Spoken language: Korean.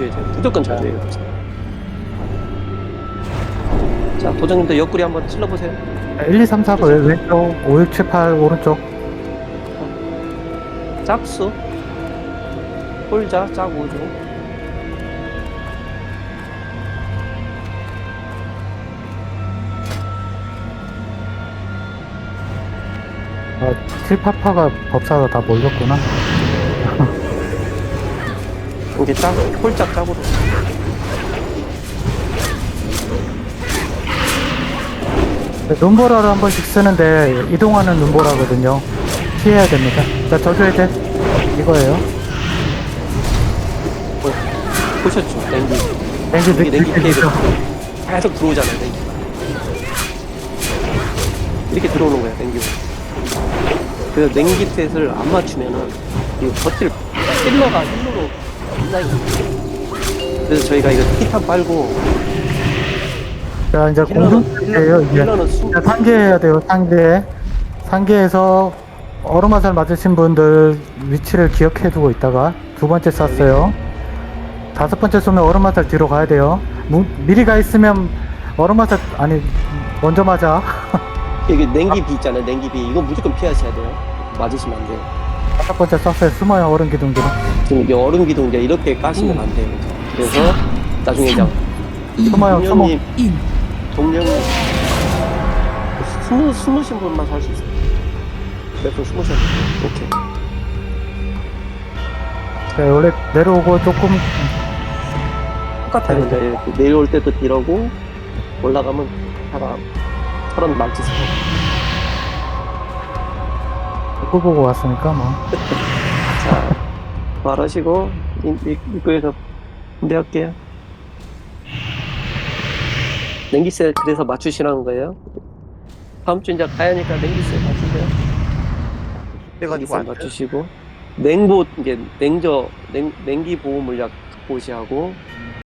져줘야 돼요. 무조건 져줘요. 자, 도장님도 옆구리 한번 찔러보세요. 1, 2, 3, 4 왼- 왼쪽 5, 6, 7, 8 오른쪽 짝수. 홀자, 짝우주. 아, 7, 8파가 법사가 다 몰렸구나 이게 짝, 홀짝 짝으로. 네, 눈보라를 한 번씩 쓰는데 이동하는 눈보라거든요 피해야 됩니다 자 저주의 대 이거예요 보셨죠? 냉기. 냉기 이게 냉기 피해가 되죠 계속 들어오잖아요, 냉기. 이렇게 들어오는 거예요, 냉기. 그 냉기 셋을 안 맞추면은, 이 버틸, 힐러가 힐러로 굉장히. 그래서 저희가 이거 히탄 빨고, 자 이제 힐러는, 공중이에요 이제 힐러는 숨, 자, 상계해야 돼요, 상계. 상계에서 얼음화살 맞으신 분들 위치를 기억해 두고 있다가 두 번째 쐈어요. 다섯 번째 쏘면 얼음화살 뒤로 가야 돼요. 무- 미리 가 있으면 얼음화살, 아니, 먼저 맞아. 여기 냉기 비 있잖아요, 냉기 비. 이거 무조건 피하셔야 돼요. 맞으시면 안 돼요. 다섯 번째 쐈어요. 숨어요, 얼음 기둥들은. 지금 이게 얼음 기둥 이제 이렇게 까시면 안 돼요. 그래서 나중에 이제 숨어요, 숨어. 동령님, 동령님 숨으 숨으신 분만 살 수 있어요. 몇분 숨으셔도 돼요. 오케이. 자, 원래 내려오고 조금, 똑같아요. 이제 이렇게 내려올 때도 뒤로고 올라가면 사람 사람 만지세요. 입구 보고 왔으니까 뭐. 자 말하시고 입구에서 준비할게요. 냉기세 그래서 맞추시라는 거예요. 다음 주 이제 가야니까 냉기세 맞추세요. 냉기세? 맞추시고 냉보 이제 냉저 냉 냉기 보호 물약 보시하고